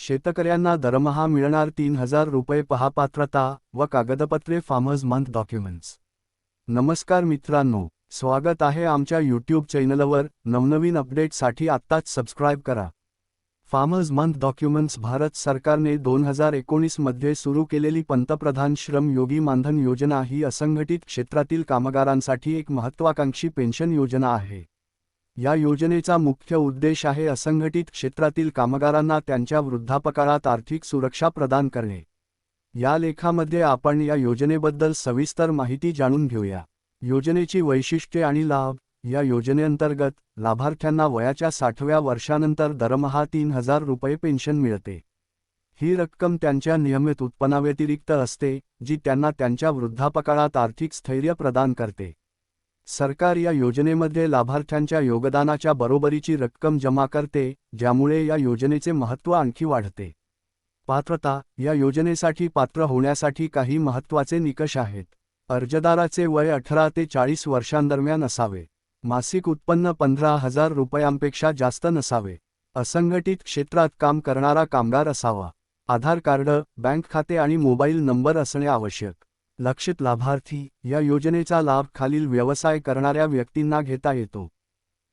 शेतकऱ्यांना दरमहा मिळणार तीन हजार रुपये पहा पात्रता व कागदपत्रे फार्मर्स मंथ डॉक्युमेंट्स. नमस्कार मित्रांनो स्वागत आहे आमच्या यूट्यूब चॅनलवर. नवनवीन अपडेटसाठी आत्ताच सबस्क्राईब करा. फार्मर्स मंथ डॉक्युमेंट्स भारत सरकारने दोन हजार एकोणीसमध्ये सुरू केलेली पंतप्रधान श्रम योगी मानधन योजना ही असंघटित क्षेत्रातील कामगारांसाठी एक महत्त्वाकांक्षी पेन्शन योजना आहे. या योजनेचा मुख्य उद्देश आहे असंघटित क्षेत्रातील कामगारांना त्यांच्या वृद्धापकाळात आर्थिक सुरक्षा प्रदान करणे. या लेखामध्ये आपण या योजनेबद्दल सविस्तर माहिती जाणून घेऊया. योजनेची वैशिष्ट्ये आणि लाभ. या योजनेअंतर्गत लाभार्थ्यांना वयाच्या साठव्या वर्षानंतर दरमहा तीन हजार रुपये पेन्शन मिळते. ही रक्कम त्यांच्या नियमित उत्पन्नाव्यतिरिक्त असते जी त्यांना त्यांच्या वृद्धापकाळात आर्थिक स्थैर्य प्रदान करते. सरकार या योजनेमध्ये लाभार्थ्यांच्या योगदानाच्या बरोबरीची रक्कम जमा करते ज्यामुळे या योजनेचे महत्त्व आणखी वाढते. पात्रता या योजनेसाठी पात्र होण्यासाठी काही महत्त्वाचे निकष आहेत. अर्जदाराचे वय अठरा ते चाळीस वर्षांदरम्यान असावे. मासिक उत्पन्न पंधरा हजार रुपयांपेक्षा जास्त नसावे. असंघटित क्षेत्रात काम करणारा कामगार असावा. आधार कार्ड बँक खाते आणि मोबाईल नंबर असणे आवश्यक. लक्षित लाभार्थी या योजनेचा लाभ खालील व्यवसाय करणाऱ्या व्यक्तींना घेता येतो.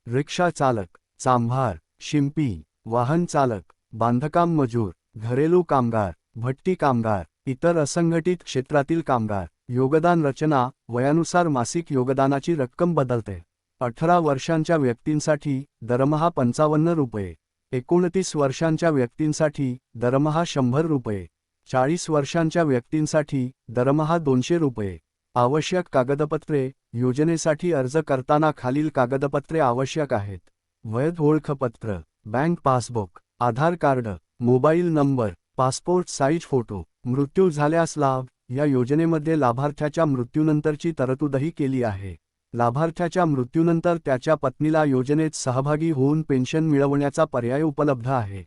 रिक्षा चालक चांभार शिंपी वाहन चालक बांधकाम मजूर घरेलू कामगार भट्टी कामगार इतर असंघटित क्षेत्रातील कामगार योगदान रचना वयानुसार मासिक योगदानाची रक्कम बदलते. अठरा वर्षांच्या व्यक्तींसाठी दरमहा पंचावन्न रुपये एकोणतीस वर्षांच्या व्यक्तींसाठी दरमहा शंभर रुपये चाळीस वर्षांच्या व्यक्तींसाठी दरमहा दोनशे रुपये. आवश्यक कागदपत्रे योजनेसाठी अर्ज करताना खालील कागदपत्रे आवश्यक आहेत. वैध ओळखपत्र bank passbook Aadhaar card mobile number passport size photo मृत्यू झाल्यास लाभ. या योजनेमध्ये लाभार्थ्याच्या मृत्यूनंतरची तरतूदही केली आहे. लाभार्थ्याच्या मृत्यूनंतर त्याच्या पत्नीला योजनेत सहभागी होऊन पेन्शन मिळवण्याचा पर्याय उपलब्ध आहे.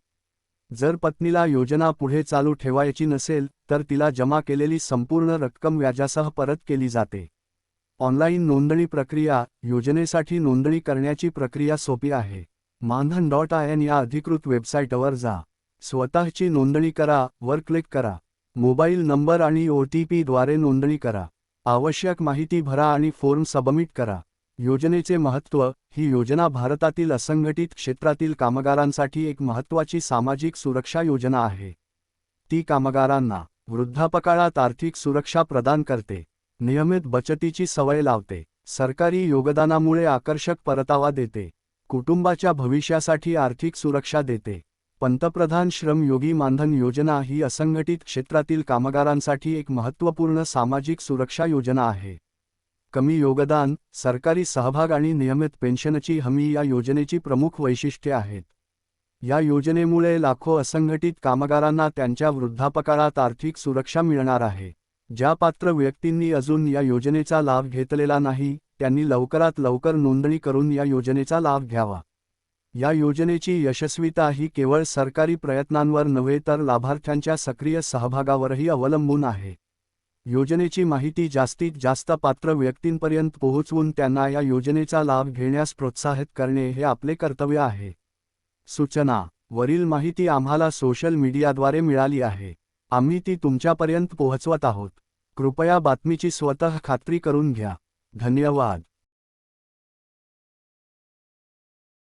जर पत्नीला योजना पुढे चालू ठेवायची नसेल तर तिला जमा केलेली संपूर्ण रक्कम व्याजासह परत केली जाते. ऑनलाईन नोंदणी प्रक्रिया योजनेसाठी नोंदणी करण्याची प्रक्रिया सोपी आहे. मानधन डॉट आय एन या अधिकृत वेबसाईटवर जा. स्वतःची नोंदणी करा वर क्लिक करा. मोबाईल नंबर आणि ओ टी पीद्वारे नोंदणी करा. आवश्यक माहिती भरा आणि फॉर्म सबमिट करा. योजनेचे महत्त्व ही योजना भारतातील असंघटित क्षेत्रातील कामगारांसाठी एक महत्त्वाची सामाजिक सुरक्षा योजना आहे. ती कामगारांना वृद्धापकाळात आर्थिक सुरक्षा प्रदान करते नियमित बचतीची सवय लावते सरकारी योगदानामुळे आकर्षक परतावा देते कुटुंबाच्या भविष्यासाठी आर्थिक सुरक्षा देते. पंतप्रधान श्रम योगी मानधन योजना ही असंघटित क्षेत्रातील कामगारांसाठी एक महत्त्वपूर्ण सामाजिक सुरक्षा योजना आहे. कमी योगदान सरकारी सहभाग आणि नियमित पेन्शनची हमी या योजनेची प्रमुख वैशिष्ट्ये आहेत. या योजनेमुळे लाखो असंघटित कामगारांना त्यांच्या वृद्धापकाळात आर्थिक सुरक्षा मिळणार आहे. ज्या पात्र व्यक्तींनी अजून या योजनेचा लाभ घेतलेला नाही त्यांनी लवकरात लवकर नोंदणी करून या योजनेचा लाभ घ्यावा. या योजनेची यशस्वीता ही केवळ सरकारी प्रयत्नांवर नव्हे तर लाभार्थ्यांच्या सक्रिय सहभागावरही अवलंबून आहे. योजनेची माहिती जास्तीत जास्त पात्र व्यक्तींपर्यंत पोहोचवून त्यांना या योजनेचा लाभ घेण्यास प्रोत्साहित करणे हे आपले कर्तव्य आहे. सूचना. वरील माहिती आम्हाला सोशल मीडियाद्वारे मिळाली आहे. आम्ही ती तुमच्यापर्यंत पोहोचवत आहोत. कृपया बातमीची स्वतः खात्री करून घ्या. धन्यवाद.